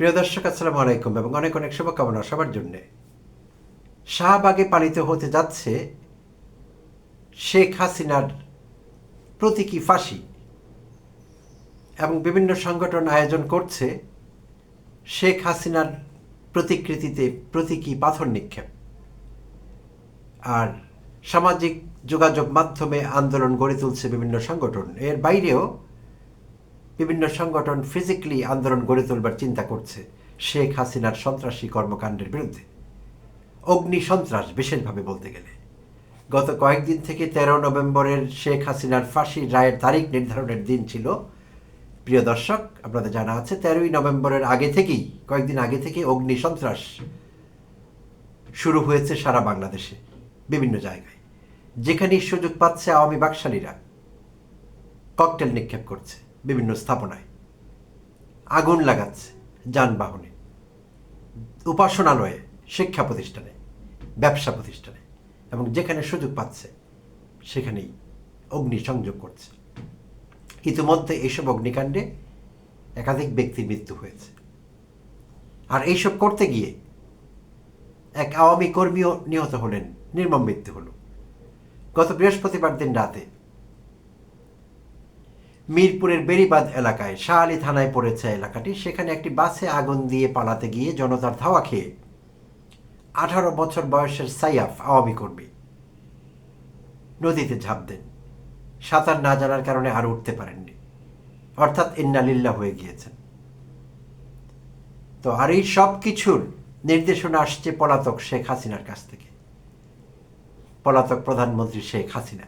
প্রিয় দর্শক, আসসালামু আলাইকুম এবং অনেক অনেক শুভকামনা সবার জন্যে। শাহবাগে পালিত হতে যাচ্ছে শেখ হাসিনার প্রতীকী ফাঁসি এবং বিভিন্ন সংগঠন আয়োজন করছে শেখ হাসিনার প্রতিকৃতিতে প্রতীকী পাথর নিক্ষেপ। আর সামাজিক যোগাযোগ মাধ্যমে আন্দোলন গড়ে তুলছে বিভিন্ন সংগঠন। এর বাইরেও বিভিন্ন সংগঠন ফিজিক্যালি আন্দোলন গড়ে তোলবার চিন্তা করছে শেখ হাসিনার সন্ত্রাসী কর্মকাণ্ডের বিরুদ্ধে। অগ্নি সন্ত্রাস বিশেষভাবে বলতে গেলে। গত কয়েকদিন থেকে তেরো নভেম্বরের শেখ হাসিনার ফাঁসির রায়ের তারিখ নির্ধারণের দিন ছিল। প্রিয় দর্শক, আপনাদের জানা আছে তেরোই নভেম্বরের আগে থেকেই, কয়েকদিন আগে থেকে অগ্নি সন্ত্রাস শুরু হয়েছে সারা বাংলাদেশে, বিভিন্ন জায়গায়। যেখানেই সুযোগ পাচ্ছে আওয়ামী বাকশালীরা ককটেল নিক্ষেপ করছে। বিভিন্ন স্থাপনায়। আগুন লাগাচ্ছে যানবাহনে, উপাসনালয়ে, শিক্ষা প্রতিষ্ঠানে, ব্যবসা প্রতিষ্ঠানে, এবং যেখানে সুযোগ পাচ্ছে, সেখানেই অগ্নি সংযোগ করছে। ইতিমধ্যে এইসব অগ্নিকাণ্ডে একাধিক ব্যক্তির মৃত্যু হয়েছে। আর এইসব করতে গিয়ে এক আওয়ামী কর্মীও নিহত হলেন, নির্মম মৃত্যু হল। গত বৃহস্পতিবার দিন রাতে মিরপুরের বেরিবাদ এলাকায় শাহ আলী থানায় পড়েছে এলাকাটি। সেখানে একটি বাসে আগুন দিয়ে পালাতে গিয়ে জনতার ধাওয়া খেয়ে আঠারো বছর বয়সের সাইয়াফ আওয়ামী কর্মী। নদীতে ঝাঁপ দেন। সাঁতার না জানার কারণে আর উঠতে পারেননি। অর্থাৎ ইন্নালিল্লা হয়ে গিয়েছেন। তো আর এই সব কিছুর নির্দেশনা আসছে পলাতক শেখ হাসিনার কাছ থেকে। পলাতক প্রধানমন্ত্রী শেখ হাসিনা।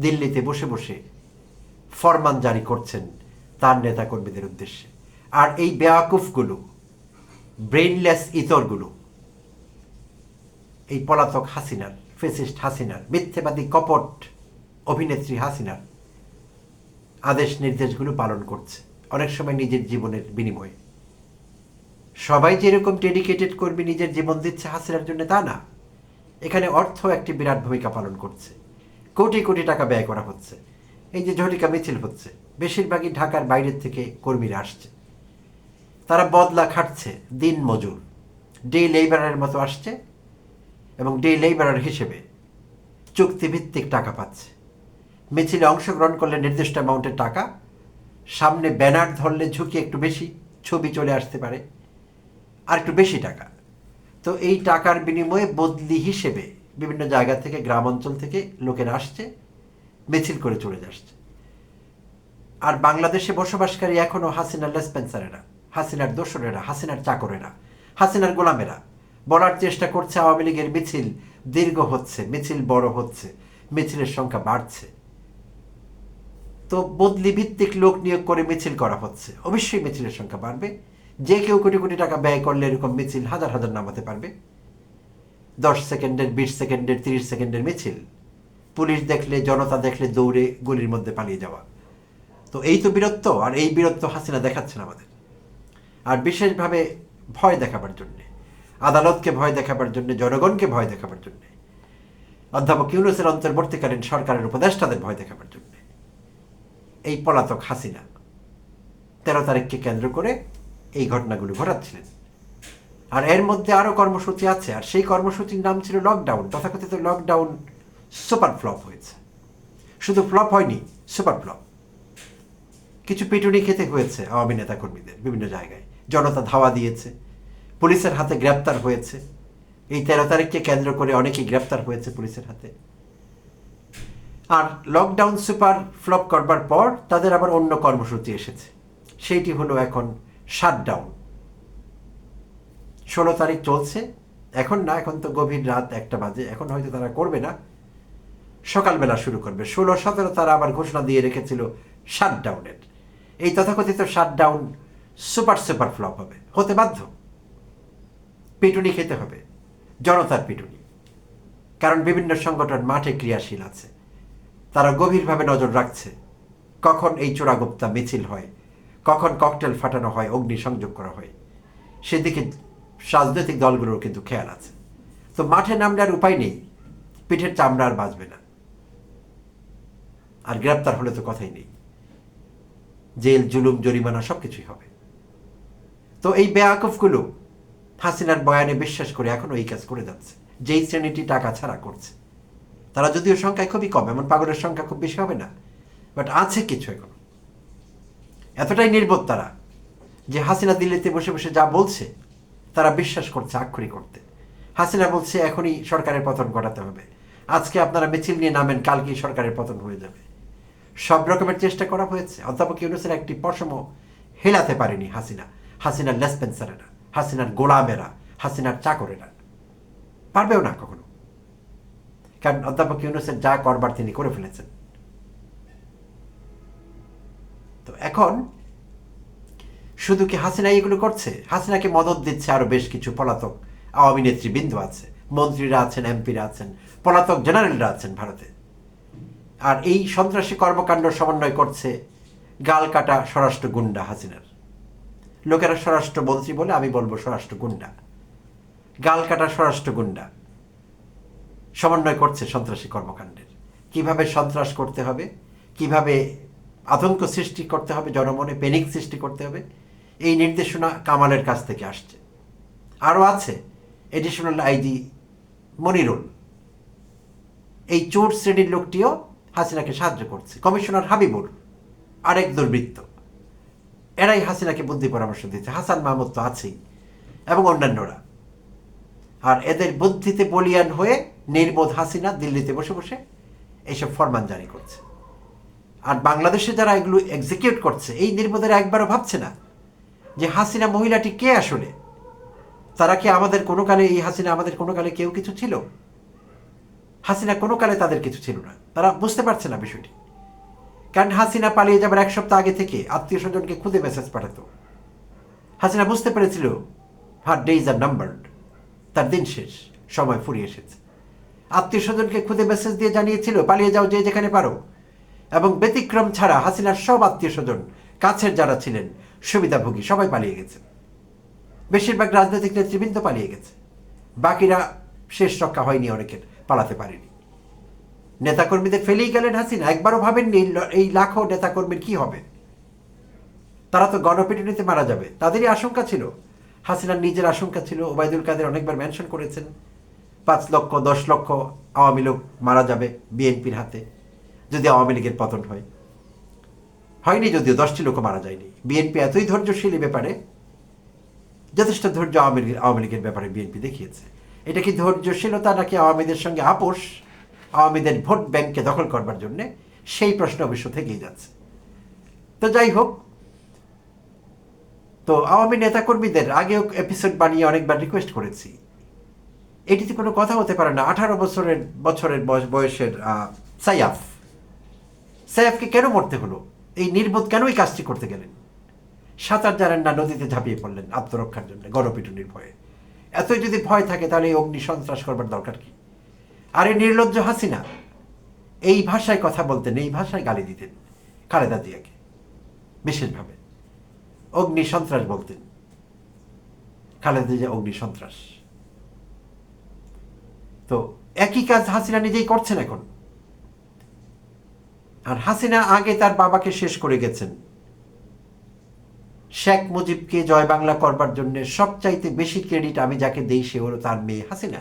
দিল্লিতে বসে বসে ফরমান জারি করছেন তার নেতাকর্মীদের উদ্দেশ্যে। আর এই বেয়াকুফগুলো ব্রেইনলেস ইতরগুলো, এই পলাতক হাসিনার, ফেসিস্ট হাসিনার, মিথ্যেবাদী কপট অভিনেত্রী হাসিনার আদেশ নির্দেশগুলো পালন করছে অনেক সময় নিজের জীবনের বিনিময়ে। সবাই যেরকম ডেডিকেটেড কর্মী নিজের জীবন দিচ্ছে হাসিনার জন্য তা না। এখানে অর্থ একটি বিরাট ভূমিকা পালন করছে। কোটি কোটি টাকা ব্যয় করা হচ্ছে। এই যে ঝটিকা মিছিল হচ্ছে, বেশিরভাগই ঢাকার বাইরের থেকে কর্মীরা আসছে। তারা বদলা খাটছে দিন মজুর। ডে লেবারের মতো আসছে এবং ডে লেবারার হিসেবে চুক্তিভিত্তিক টাকা পাচ্ছে। মিছিলে অংশগ্রহণ করলে নির্দিষ্ট অ্যামাউন্টের টাকা, সামনে ব্যানার ধরলে ঝুঁকি একটু বেশি, ছবি চলে আসতে পারে, আর একটু বেশি টাকা। তো এই টাকার বিনিময়ে বদলি হিসেবে বিভিন্ন জায়গা থেকে গ্রাম অঞ্চল থেকে লোকেরা আসছে। মিছিল করে চলে যাচ্ছে। আর বাংলাদেশে বসবাসকারী এখনও হাসিনার লেসপেন্সারেরা, হাসিনার দোসরেরা, হাসিনার চাকরেরা, হাসিনার গোলামেরা, বলার চেষ্টা করছে আওয়ামী লীগের মিছিল দীর্ঘ হচ্ছে, মিছিল বড় হচ্ছে, মিছিলের সংখ্যা বাড়ছে। তো বদলি ভিত্তিক লোক নিয়োগ করে মিছিল করা হচ্ছে, অবশ্যই মিছিলের সংখ্যা বাড়বে। যে কেউ কোটি কোটি টাকা ব্যয় করলে এরকম মিছিল হাজার হাজার নামাতে পারবে। দশ সেকেন্ডের, বিশ সেকেন্ডের, তিরিশ সেকেন্ডের মিছিল পুলিশ দেখলে, জনতা দেখলে দৌড়ে গলির মধ্যে পালিয়ে যাওয়া। তো এই তো বীরত্ব, আর এই বীরত্ব হাসিনা দেখাচ্ছেন আমাদের। আর বিশেষভাবে ভয় দেখাবার জন্যে, আদালতকে ভয় দেখাবার জন্য, জনগণকে ভয় দেখাবার জন্য, অধ্যাপক ইউনুসের অন্তর্বর্তীকালীন সরকারের উপদেষ্টাদের ভয় দেখাবার জন্য, এই পলাতক হাসিনা তেরো তারিখকে কেন্দ্র করে এই ঘটনাগুলো ঘটাচ্ছিলেন। আর এর মধ্যে আরও কর্মসূচি আছে, আর সেই কর্মসূচির নাম ছিল লকডাউন, তথাকথিত লকডাউন সুপার ফ্লপ হয়েছে। শুধু ফ্লপ হয়নি, সুপার ফ্লপ। কিছু পিটুনি খেতে হয়েছে আওয়ামী নেতাকর্মীদের বিভিন্ন জায়গায়। জনতা ধাওয়া দিয়েছে, পুলিশের হাতে গ্রেপ্তার হয়েছে। এই তেরো তারিখকে কেন্দ্র করে অনেকেই গ্রেপ্তার হয়েছে পুলিশের হাতে। আর লকডাউন সুপার ফ্লপ করবার পর তাদের আবার অন্য কর্মসূচি এসেছে। সেইটি হলো এখন শাটডাউন ষোলো তারিখ চলছে, এখন না, এখন তো গভীর রাত একটা বাজে, এখন হয়তো তারা করবে না। সকালবেলা শুরু করবে। ষোলো, সতেরো তারা আবার ঘোষণা দিয়ে রেখেছিল শাটডাউনের এই তথাকথিত শাটডাউন সুপার সুপার ফ্লপ হবে। হতে বাধ্য? পিটুনি খেতে হবে। জনতার পিটুনি। কারণ বিভিন্ন সংগঠন মাঠে ক্রিয়াশীল আছে। তারা গভীরভাবে নজর রাখছে কখন এই চোরাগুপ্তা মিছিল হয়, কখন ককটেল ফাটানো হয় অগ্নি সংযোগ করা হয়। সেদিকে রাজনৈতিক দলগুলোর কিন্তু খেয়াল আছে। তো মাঠে নামলে আর উপায় নেই। পিঠের চামড়া আর বাঁচবে না। আর গ্রেপ্তার হলে তো কথাই নেই। জেল, জুলুম, জরিমানা সব কিছুই হবে। তো এই বেয়াকুফগুলো হাসিনার বয়ানে বিশ্বাস করে এখন এই কাজ করে যাচ্ছে। যেই শ্রেণীটি টাকা ছাড়া করছে। তারা যদিও সংখ্যায় খুবই কম, এমন পাগলের সংখ্যা খুব বেশি হবে না, বাট আছে কিছু এখন। এতটাই নির্বোধ তারা যে হাসিনা দিল্লিতে বসে বসে যা বলছে, তারা বিশ্বাস করছে, আক্ষরিক করতে হাসিনা বলছে, এখনই সরকারের পতন ঘটাতে হবে। আজকে আপনারা মিছিল নিয়ে নামেন, কালকেই সরকারের পতন হয়ে যাবে। সব রকমের চেষ্টা করা হয়েছে। অধ্যাপক ইউনুসের একটি পশম হেলাতে পারেনি হাসিনা। হাসিনার লেসপেন্সারেরা, হাসিনার গোলামেরা, হাসিনার চাকরেরা। পারবেও না কখনো। কারণ অধ্যাপক ইউনুসের যা করবার তিনি করে ফেলেছেন। তো এখন শুধু কি হাসিনা এগুলো করছে? হাসিনাকে মদত দিচ্ছে আরও বেশ কিছু পলাতক আওয়ামী নেতৃবৃন্দ আছে। মন্ত্রীরা আছেন, এমপিরা আছেন, পলাতক জেনারেলরা আছেন ভারতে। আর এই সন্ত্রাসী কর্মকাণ্ড সমন্বয় করছে গাল কাটা স্বরাষ্ট্র গুন্ডা হাসিনার। লোকেরা স্বরাষ্ট্র মন্ত্রী বলে আমি বলব স্বরাষ্ট্র গুন্ডা। গাল কাটা স্বরাষ্ট্র গুন্ডা। সমন্বয় করছে সন্ত্রাসী কর্মকাণ্ডের। কীভাবে সন্ত্রাস করতে হবে? কীভাবে আতঙ্ক সৃষ্টি করতে হবে? জনমনে প্যানিক সৃষ্টি করতে হবে? এই নির্দেশনা কামালের কাছ থেকে আসছে। আরও আছে এডিশনাল আইজি মনিরুল। এই চোর শ্রেণির লোকটিও হাসিনাকে সাহায্য করছে। কমিশনার হাবিবুর, আরেক দুর্বৃত্ত। এরাই হাসিনাকে বুদ্ধি পরামর্শ দিচ্ছে হাসান মাহমুদ তো আছেই, এবং অন্যান্যরা। আর এদের বুদ্ধিতে বলিয়ান হয়ে নির্বোধ হাসিনা দিল্লিতে বসে বসে এইসব ফরমান জারি করছে। আর বাংলাদেশে যারা এগুলো এক্সিকিউট করছে, এই নির্বোধেরা একবারও ভাবছে না যে হাসিনা মহিলাটি কে আসলে? তারা কি আমাদের কোনো কালে, এই হাসিনা আমাদের কোনো কালে কেউ কিছু ছিল? হাসিনা কোনো কালে তাদের কিছু ছিল না। তারা বুঝতে পারছে না বিষয়টি। কারণ হাসিনা পালিয়ে যাবার এক সপ্তাহ আগে থেকে আত্মীয় স্বজনকে খুদে মেসেজ পাঠাতো। হাসিনা বুঝতে পেরেছিল হার ডেইজ আর নাম্বার তার দিন শেষ, সময় ফুরিয়ে এসেছে। আত্মীয় স্বজনকে খুদে মেসেজ দিয়ে জানিয়েছিল, পালিয়ে যাও যে যেখানে পারো। এবং ব্যতিক্রম ছাড়া হাসিনার সব আত্মীয় স্বজন, কাছের যারা ছিলেন, সুবিধাভোগী, সবাই পালিয়ে গেছে। বেশিরভাগ রাজনৈতিক নেতৃবৃন্দ পালিয়ে গেছে। বাকিরা শেষ রক্ষা হয়নি অনেকের। পালাতে পারেনি। নেতাকর্মীদের ফেলেই গেলেন হাসিনা। একবারও ভাবেননি এই লাখো নেতাকর্মীর কি হবে? তারা তো গণপিটুনিতে মারা যাবে। তাদেরই আশঙ্কা ছিল। হাসিনার নিজের আশঙ্কা ছিল। ওবায়দুল কাদের অনেকবার মেনশন করেছেন, পাঁচ লক্ষ, দশ লক্ষ আওয়ামী লোক মারা যাবে বিএনপির হাতে, যদি আওয়ামী লীগের পতন হয়। হয়নি যদিও, দশটি লোক মারা যায়নি। বিএনপি এতই ধৈর্যশীল ব্যাপারে, যথেষ্ট ধৈর্য আওয়ামী আওয়ামী লীগের ব্যাপারে বিএনপি দেখিয়েছে। এটা কি ধৈর্যশীলতা নাকি আওয়ামীদের সঙ্গে আপোষ? আওয়ামীদের ভোট ব্যাংককে দখল করবার জন্য সেই প্রশ্ন অবশ্য থেকেই যাচ্ছে। তো যাই হোক, তো আওয়ামী নেতাকর্মীদের আগেও এপিসোড বানিয়ে অনেকবার রিকোয়েস্ট করেছি। এটিতে কোনো কথা হতে পারে না। আঠারো বছরের বছরের বয়স- বয়সের সাইয়াফ। সাইয়াফকে কেন মরতে হলো? এই নির্বোধ কেন এই কাজটি করতে গেলেন? সাঁতার জানেন না, নদীতে ঝাঁপিয়ে পড়লেন আত্মরক্ষার জন্য, গণপিটুনির ভয়ে। এতই যদি ভয় থাকে, তাহলে এই অগ্নি সন্ত্রাস করবার দরকার কি? আর নির্লজ্জ হাসিনা, এই ভাষায় কথা বলতেন, এই ভাষায় গালি দিতেন খালেদা জিয়াকে, বিশেষভাবে। অগ্নি সন্ত্রাস বলতেন, খালেদা জিয়া অগ্নি সন্ত্রাস। তো একই কাজ হাসিনা নিজেই করছেন এখন। আর হাসিনা আগে তার বাবাকে শেষ করে গেছেন। শেখ মুজিবকে জয় বাংলা করবার জন্য সবচাইতে বেশি ক্রেডিট আমি যাকে দেই সে হলো তার মেয়ে হাসিনা।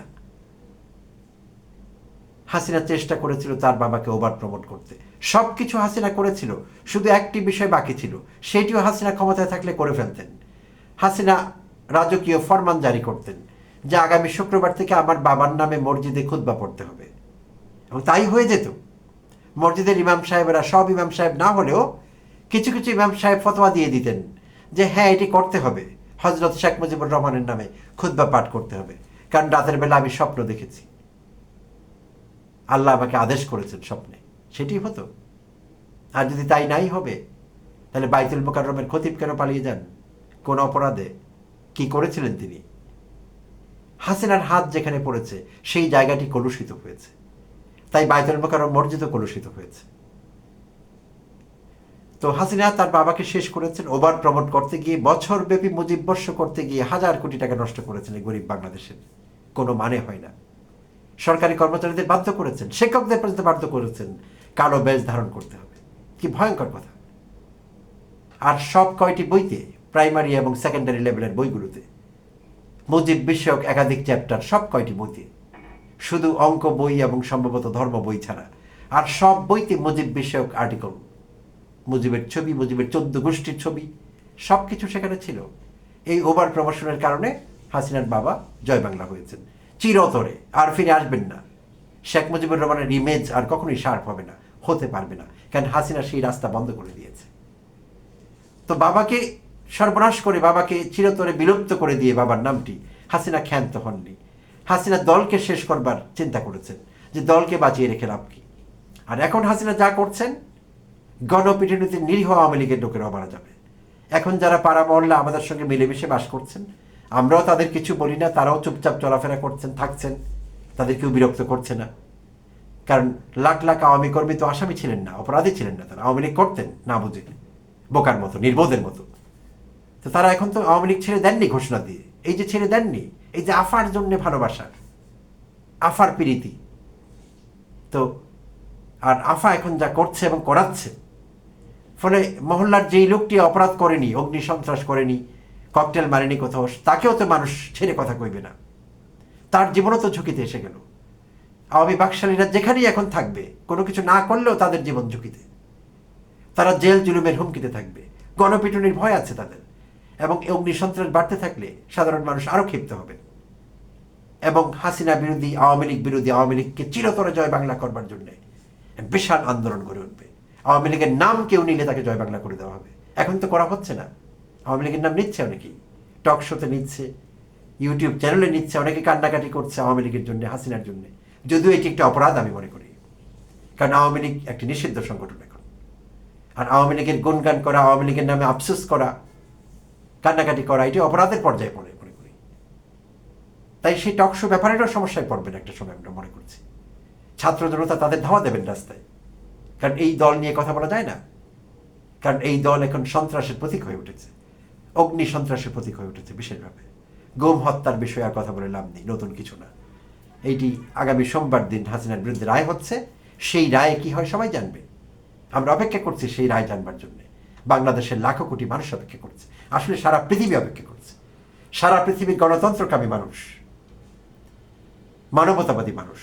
হাসিনা চেষ্টা করেছিল তার বাবাকে ওভার প্রমোট করতে। সব কিছু হাসিনা করেছিল, শুধু একটি বিষয় বাকি ছিল, সেটিও হাসিনা ক্ষমতায় থাকলে করে ফেলতেন। হাসিনা রাজকীয় ফরমান জারি করতেন, যে আগামী শুক্রবার থেকে আমার বাবার নামে মসজিদে খুতবা পড়তে হবে। এবং তাই হয়ে যেত। মসজিদের ইমাম সাহেবেরা সব ইমাম সাহেব না হলেও কিছু কিছু ইমাম সাহেব ফতোয়া দিয়ে দিতেন। হ্যাঁ এটি করতে হবে। হজরত শেখ মুজিবুর রহমানের নামে খুতবা পাঠ করতে হবে। কারণ রাতের বেলা আমি স্বপ্ন দেখেছি। আল্লাহ আমাকে আদেশ করেছেন স্বপ্নে। সেটি হতো। আর যদি তাই নাই হবে, তাহলে বাইতুল মোকাররমের খতিব কেন পালিয়ে যান? কোন অপরাধে? কি করেছিলেন তিনি? হাসিনার হাত যেখানে পড়েছে, সেই জায়গাটি কলুষিত হয়েছে। তাই বাইতুল মোকাররম মসজিদও কলুষিত হয়েছে। তো হাসিনা তার বাবাকে শেষ করেছেন ওভার প্রমোট করতে গিয়ে বছর ব্যাপী মুজিব বর্ষ করতে গিয়ে হাজার কোটি টাকা নষ্ট করেছেন এই গরিব বাংলাদেশের। কোনো মানে হয় না। সরকারি কর্মচারীদের বাধ্য করেছেন, শিক্ষকদের পর্যন্ত বাধ্য করেছেন, কালো ব্যাজ ধারণ করতে হবে। কি ভয়ঙ্কর কথা। আর সব কয়টি বইতে, প্রাইমারি এবং সেকেন্ডারি লেভেলের বইগুলোতে, মুজিব বিষয়ক একাধিক চ্যাপ্টার সব কয়টি বইতে, শুধু অঙ্ক বই এবং সম্ভবত ধর্ম বই ছাড়া, আর সব বইতে মুজিব বিষয়ক আর্টিকেল মুজিবের ছবি, মুজিবের চোদ্দ গোষ্ঠীর ছবি সব কিছু সেখানে ছিল। এই ওভার প্রমোশনের কারণে হাসিনার বাবা জয় বাংলা হয়েছেন। চিরতরে আর ফিরে আসবেন না। শেখ মুজিবুর রহমানের ইমেজ আর কখনোই শার্প হবে না, হতে পারবে না, কারণ হাসিনা সেই রাস্তা বন্ধ করে দিয়েছে। তো বাবাকে সর্বনাশ করে, বাবাকে চিরতরে বিলুপ্ত করে দিয়ে বাবার নামটি হাসিনা ক্ষান্ত হননি। হাসিনা দলকে শেষ করবার চিন্তা করেছেন যে দলকে বাঁচিয়ে রেখে লাভ কি। আর এখন হাসিনা যা করছেন গণপিটুনিতে নিরীহ আওয়ামী লীগের লোকেরাও মারা যাবে। এখন যারা পাড়া মহল্লা আমাদের সঙ্গে মিলেমিশে বাস করছেন, আমরাও তাদের কিছু বলি না, তারাও চুপচাপ চলাফেরা করছেন, থাকছেন তাদের কেউ বিরক্ত করছে না। কারণ লাখ লাখ আওয়ামী কর্মী তো আসামি ছিলেন না, অপরাধী ছিলেন না তারা। আওয়ামী লীগ করতেন না বুঝে, বোকার মতো, নির্বোধের মতো। তো তারা এখন তো আওয়ামী লীগ ছেড়ে দেননি ঘোষণা দিয়ে। এই যে ছেড়ে দেননি, এই যে আফার জন্য ভালোবাসা, আফার প্রীতি। তো আর আফা এখন যা করছে এবং করাচ্ছে ফলে মহল্লার যেই লোকটি অপরাধ করেনি, অগ্নি সন্ত্রাস করেনি ককটেল মারেনি কোথাও, তাকেও তো মানুষ ছেড়ে কথা কইবে না। তার জীবনও তো ঝুঁকিতে এসে গেল। আওয়ামী বাকশালীরা যেখানেই এখন থাকবে, কোনো কিছু না করলেও তাদের জীবন ঝুঁকিতে। তারা জেল জুলুমের হুমকিতে থাকবে। গণপিটুনির ভয় আছে তাদের। এবং অগ্নিসন্ত্রাস বাড়তে থাকলে সাধারণ মানুষ আরও ক্ষিপ্ত হবে। এবং হাসিনা বিরোধী, আওয়ামী লীগ বিরোধী, আওয়ামী লীগকে চিরতরে জয় বাংলা করবার জন্য বিশাল আন্দোলন গড়ে উঠবে। আওয়ামী লীগের নাম কেউ নিলে তাকে জয় বাংলা করে দেওয়া হবে। এখন তো করা হচ্ছে না। আওয়ামী লীগের নাম নিচ্ছে অনেকেই। টক শোতে নিচ্ছে, ইউটিউব চ্যানেলে নিচ্ছে, অনেকে কান্নাকাটি করছে আওয়ামী লীগের জন্য, হাসিনার জন্য। যদিও এটি একটি অপরাধ আমি মনে করি। কারণ আওয়ামী লীগ একটি নিষিদ্ধ সংগঠন এখন। আর আওয়ামী লীগের গুণগান করা, আওয়ামী লীগের নামে আফসোস করা, কান্নাকাটি করা, এটি অপরাধের পর্যায়ে পড়ে, মনে করি। তাই সেই টক শো ব্যাপারেরও সমস্যায় পড়বেন একটা সময়, আমরা মনে করছি। ছাত্র জনতা তাদের ধাওয়া দেবেন রাস্তায়। কারণ এই দল নিয়ে কথা বলা যায় না। কারণ এই দল এখন সন্ত্রাসের প্রতীক হয়ে উঠেছে। অগ্নি সন্ত্রাসের প্রতীক হয়ে উঠেছে বিশেষভাবে। গুম হত্যার বিষয়ে আর কথা বলে লাভ নেই, নতুন কিছু না। এইটি আগামী সোমবার দিন হাসিনার বিরুদ্ধে রায় হচ্ছে। সেই রায়ে কি হয় সবাই জানবে। আমরা অপেক্ষা করছি সেই রায় জানবার জন্য। বাংলাদেশের লাখো কোটি মানুষ অপেক্ষা করছে। আসলে সারা পৃথিবী অপেক্ষা করছে। সারা পৃথিবীর গণতন্ত্রকামী মানুষ। মানবতাবাদী মানুষ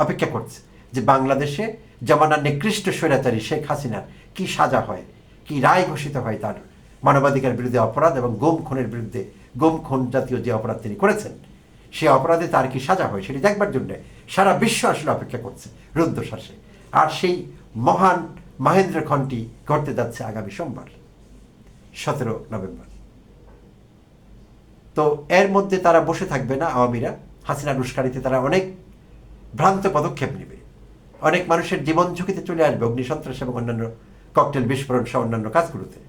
অপেক্ষা করছে। যে বাংলাদেশে জামানার নিকৃষ্ট স্বৈরাচারী শেখ হাসিনার কি সাজা হয়, কি রায় ঘোষিত হয় তার মানবাধিকার বিরুদ্ধে অপরাধ এবং গোম খুনের বিরুদ্ধে গোম খুন জাতীয় যে অপরাধ তিনি করেছেন, সে অপরাধে তার কি সাজা হয় সেটি দেখবার জন্য সারা বিশ্ব আসলে অপেক্ষা করছে রুদ্ধশ্বাসে। আর সেই মহান মহেন্দ্র খনটি ঘটতে যাচ্ছে আগামী সোমবার, সতেরো নভেম্বর। তো এর মধ্যে তারা বসে থাকবে না আওয়ামীরা, হাসিনার উস্কানিতে তারা অনেক ভ্রান্ত পদক্ষেপ নেবে। অনেক মানুষের জীবন ঝুঁকিতে চলে আসবে অগ্নিসন্ত্রাস এবং অন্যান্য ককটেল বিস্ফোরণ সহ অন্যান্য কাজগুলোতে।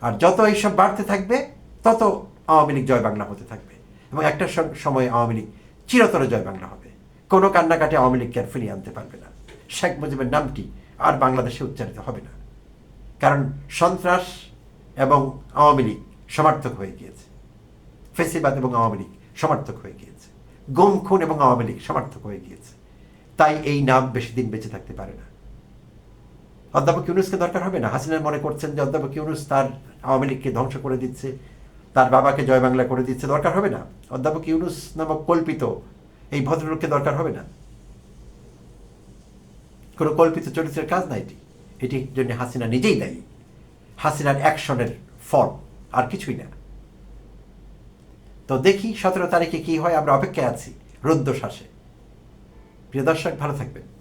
আর যত এইসব বাড়তে থাকবে, তত আওয়ামী লীগ জয় বাংলা হতে থাকবে এবং একটা সম- সময় আওয়ামী লীগ চিরতরে জয় বাংলা হবে। কোনো কান্নাকাটি আওয়ামী লীগকে আর ফিরিয়ে আনতে পারবে না। শেখ মুজিবের নামটি আর বাংলাদেশে উচ্চারিত হবে না। কারণ সন্ত্রাস এবং আওয়ামী লীগ সমার্থক হয়ে গিয়েছে। ফেসিবাদ এবং আওয়ামী লীগ সমার্থক হয়ে গিয়েছে। গুম, খুন এবং আওয়ামী লীগ সমার্থক হয়ে গিয়েছে। তাই এই নাম বেশি দিন বেঁচে থাকতে পারে না। অধ্যাপক ইউনুসকে দরকার হবে না? হাসিনা মনে করছেন যে অধ্যাপক ইউনুস তার আওয়ামী লীগকে ধ্বংস করে দিচ্ছে, তার বাবাকে জয় বাংলা করে দিচ্ছে, দরকার হবে না? অধ্যাপক ইউনুস নামক কল্পিত এই ভদ্রলোককে দরকার হবে না? কোনো কল্পিত চরিত্রের কাজ না এটি। এটির জন্য হাসিনা নিজেই দায়ী। হাসিনার অ্যাকশনের ফল আর কিছুই না। তো দেখি সতেরো তারিখে কি হয়, আমরা অপেক্ষায় আছি, রুদ্ধশ্বাসে। প্রিয় দর্শক ভালো থাকবেন।